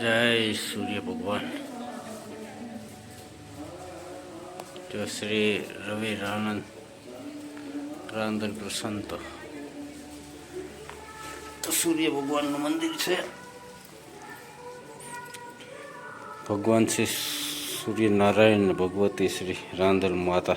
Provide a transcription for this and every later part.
જય સૂર્ય ભગવાન. જો શ્રી રવિ રાનંદ રાંધન પ્રસંત સૂર્ય ભગવાનનું મંદિર છે. ભગવાન શ્રી સૂર્યનારાયણ ભગવતી શ્રી રાંધલ માતા.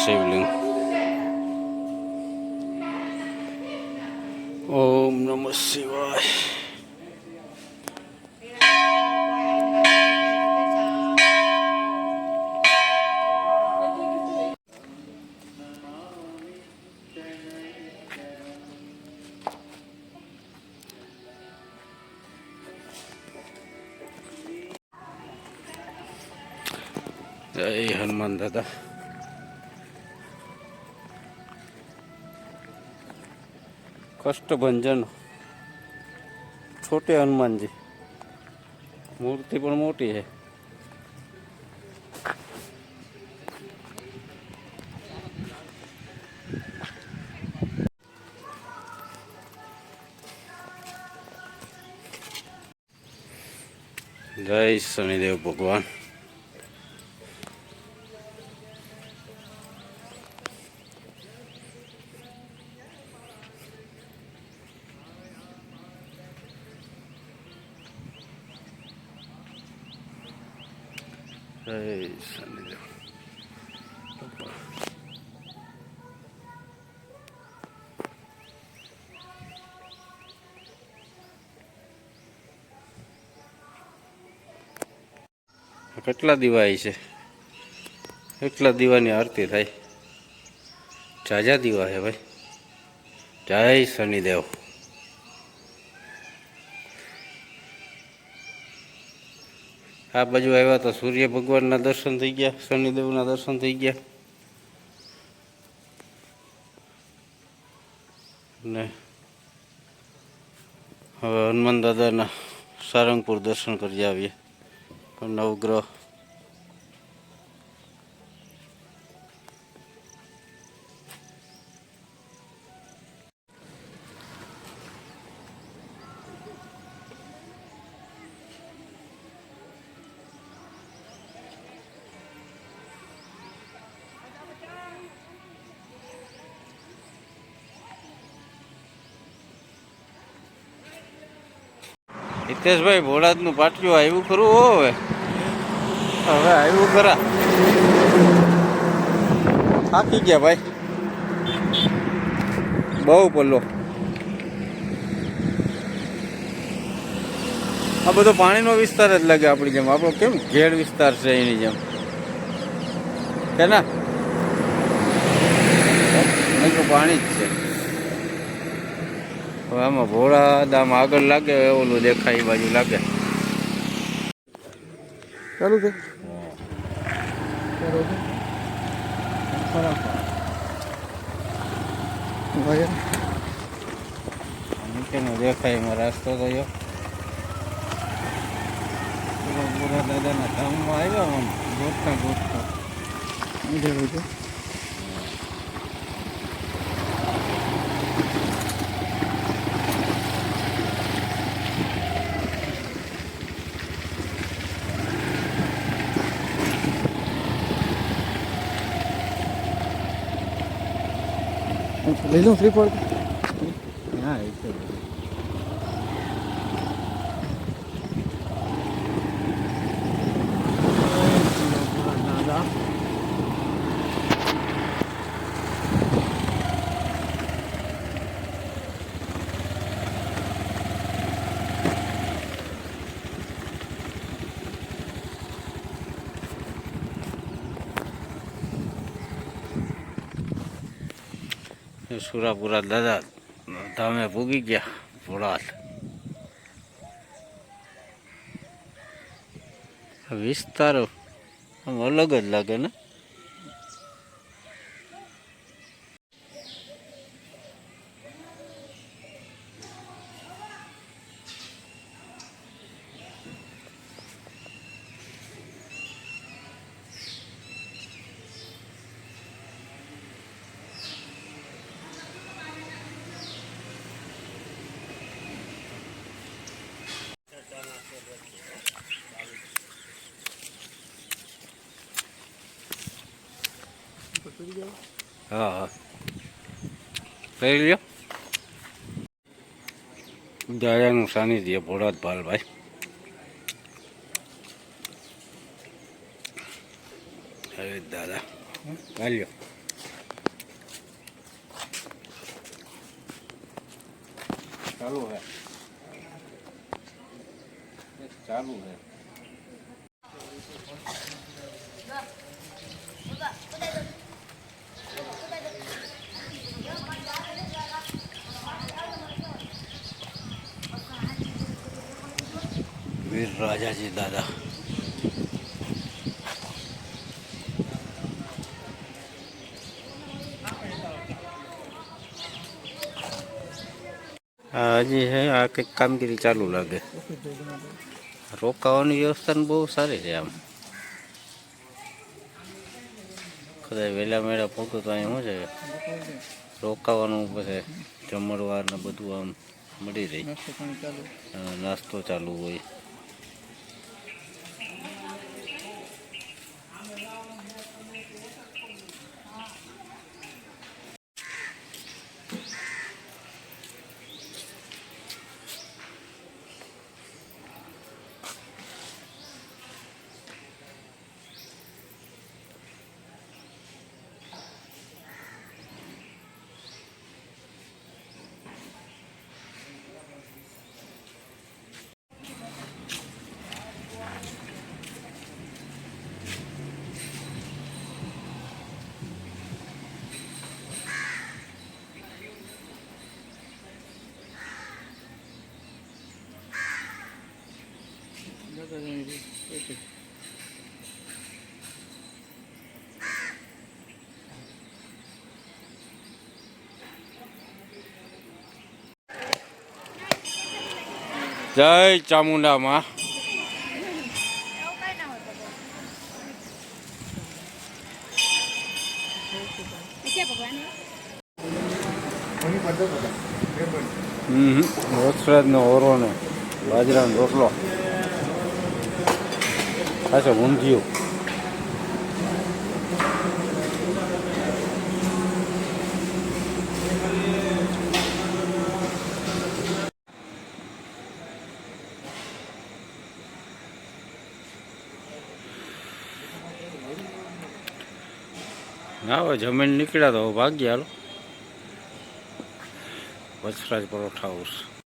શિવલિંગ ઓમ નમઃ શિવાય જય હનુમાન દાદા કષ્ટભંજન. છોટે હનુમાનજી. મૂર્તિ પણ મોટી છે. જય શનિદેવ ભગવાન. કેટલા દિવાય છે? એટલા દીવાની આરતી થાય? જાજા દીવા હે ભાઈ. જય શનિદેવ. આ બાજુ આવ્યા તો સૂર્ય ભગવાનના દર્શન થઈ ગયા, શનિદેવના દર્શન થઈ ગયા. ને હવે હનુમાન દાદાના સારંગપુર દર્શન કરી આવીએ. નવગ્રહ હિતેશભાઈ ભોળાદનું પાટિયું આવ્યું ખરું? હવે. હવે આવ્યું ખરા. થાકી ગયા ભાઈ. બહુ પલ્લો. આ બધો પાણીનો વિસ્તાર જ લાગે આપણી જેમ. આપણો કેમ ઘેડ વિસ્તાર છે એની જેમ. કે ના? પાણી જ હવે આમાં ભોળા દામ આગળ લાગે ઓલું દેખાય એ બાજુ લાગે. ચાલુ છે? નીચેનો દેખાય એમાં રસ્તો તો જો ભોળા દાદાના ધામમાં આવ્યા ગોઠતા ગોઠતા. છે. લઈ લઉં થ્રી ફોર સુરાપુરા દાદા ધામે પૂગી ગયા ભોળાત વિસ્તાર આમ અલગ જ લાગે ને હા હા. લઈ લ્યો દયાનું સાનિધ્ય ભોળાત ભાલભાઈ અરે દાદા ચાલ્યો ચાલુ હે. ચાલુ હે. રાજાજી દાદા. હા હજી હે આ કંઈક કામગીરી ચાલુ લાગે. રોકાવાની વ્યવસ્થા ને બહુ સારી છે આમ. કદાચ વહેલા મેળા પહોંચું તો અહીં શું છે રોકાવાનું પછી જમણવાર ને બધું આમ મળી રહી. નાસ્તો ચાલુ હોય. જય ચામુંડા માં હમ. વત્સરાજનો ઓરો ને બાજરાનો રોટલો. ખાસો ઊંધિયું. હવે જમીન નીકળ્યા તો ભાગ્યા હાલો. વસરાજ પરોઠા હાઉસ